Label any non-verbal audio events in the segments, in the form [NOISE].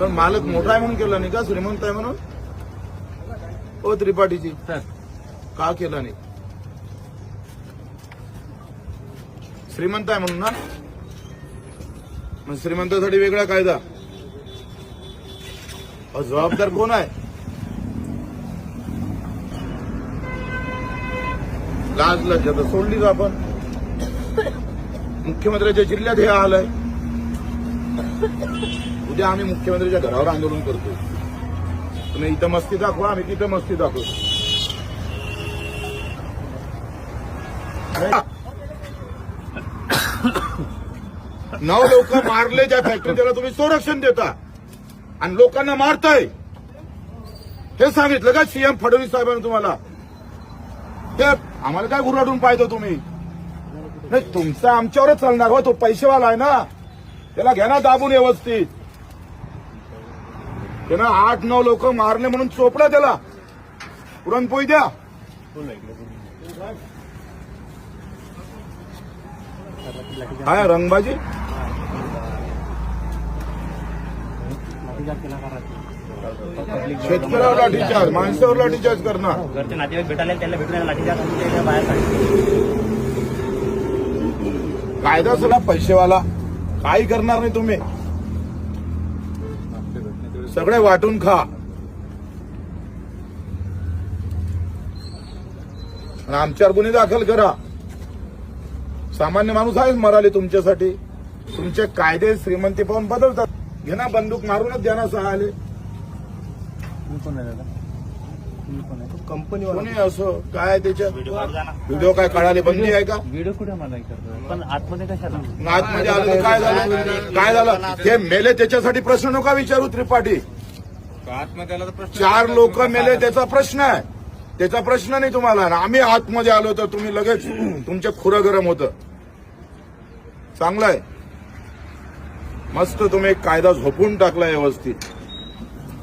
पण मालक मोठा आहे म्हणून केला नाही का? श्रीमंत आहे म्हणून? ओ त्रिपाठीजी सर. का केला नाही? श्रीमंत आहे म्हणून ना? मग श्रीमंतासाठी वेगळा कायदा. जबाबदार कोण आहे? लाज लज्जा तर सोडलीच आपण? मुख्यमंत्र्याच्या जिल्ह्यात हे आहे [LAUGHS] उद्या आम्ही मुख्यमंत्र्याच्या घरावर आंदोलन करतो. तुम्ही इथं मस्ती दाखवा आम्ही तिथं मस्ती दाखवू [COUGHS] नऊ लोक मारले ज्या फॅक्टरी त्याला तुम्ही संरक्षण देता. आणि लोकांना मारताय. हे सांगितलं का सीएम फडणवीस साहेबांनी तुम्हाला? ते आम्हाला काय गुराडून पाहिजे तुम्ही? नाही तुमचा आमच्यावरच चालणार हो तो पैसेवाला आहे ना. त्याला घ्या ना दाबून व्यवस्थित. त्यानं आठ नऊ लोक मारले म्हणून चोपडा त्याला. पुरणपोळी द्या. काय रंगबाजी? शेतकऱ्यावर लाठीचार्ज माणसावर लाठीचार्ज करणार. घरचे नातेवाईक भेटायला त्याला भेटून त्याच्या बाहेर काढले कायदा सला पैसेवाला. काही करणार नाही तुम्ही. सगळे वाटून खा. आणि आमच्यावर गुन्हे दाखल करा. सामान्य माणूस आहेच मराले तुमच्यासाठी. तुमचे कायदे श्रीमंती पाहून बदलतात. घे ना बंदूक मारूनच द्या ना सहाले. कंपनी कोणी असो काय त्याच्यात? व्हिडिओ काय काढाले बंदी आहे का? व्हिडिओ कुठे मला करतो पण आतमध्ये कशाला? आतमध्ये आलं तर काय झालं? काय झालं? हे मेले त्याच्यासाठी प्रश्न नका विचारू त्रिपाठी. तर प्रश्न चार लोक मेले त्याचा प्रश्न आहे. त्याचा प्रश्न नाही तुम्हाला. आम्ही आतमध्ये आलो तर तुम्ही लगेच तुमचे खुरं गरम होतं. चांगलं आहे. मस्त तुम्ही एक कायदा झोपून टाकला व्यवस्थित.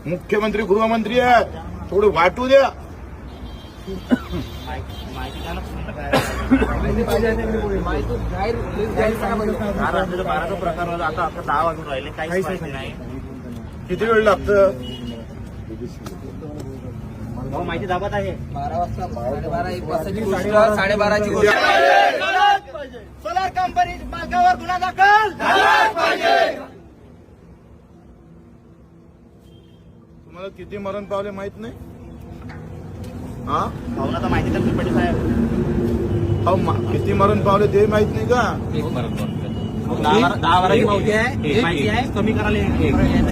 मुख्यमंत्री गृहमंत्री आहे थोडं वाटू द्या. महाराष्ट्राचा बाराचा प्रकार होता आता आता दहा वाजून राहिले काहीच माहिती नाही किती वेळ लागतं? भाऊ माहिती दाबत आहे बारा वाजता साडेबारा एक वाजताची गोष्ट. साडेबाराची गोष्ट. सोलार कंपनी मालकावर गुन्हा दाखल. तुम्हाला किती मरण पावले माहीत नाही. हा? भाऊला तर माहिती तर त्रिपाठी साहेब अहो, मा- किती मरण पावले ते माहीत नाही का? दहा बारा- दहा बाराची माहिती आहे माहिती आहे कमी करायला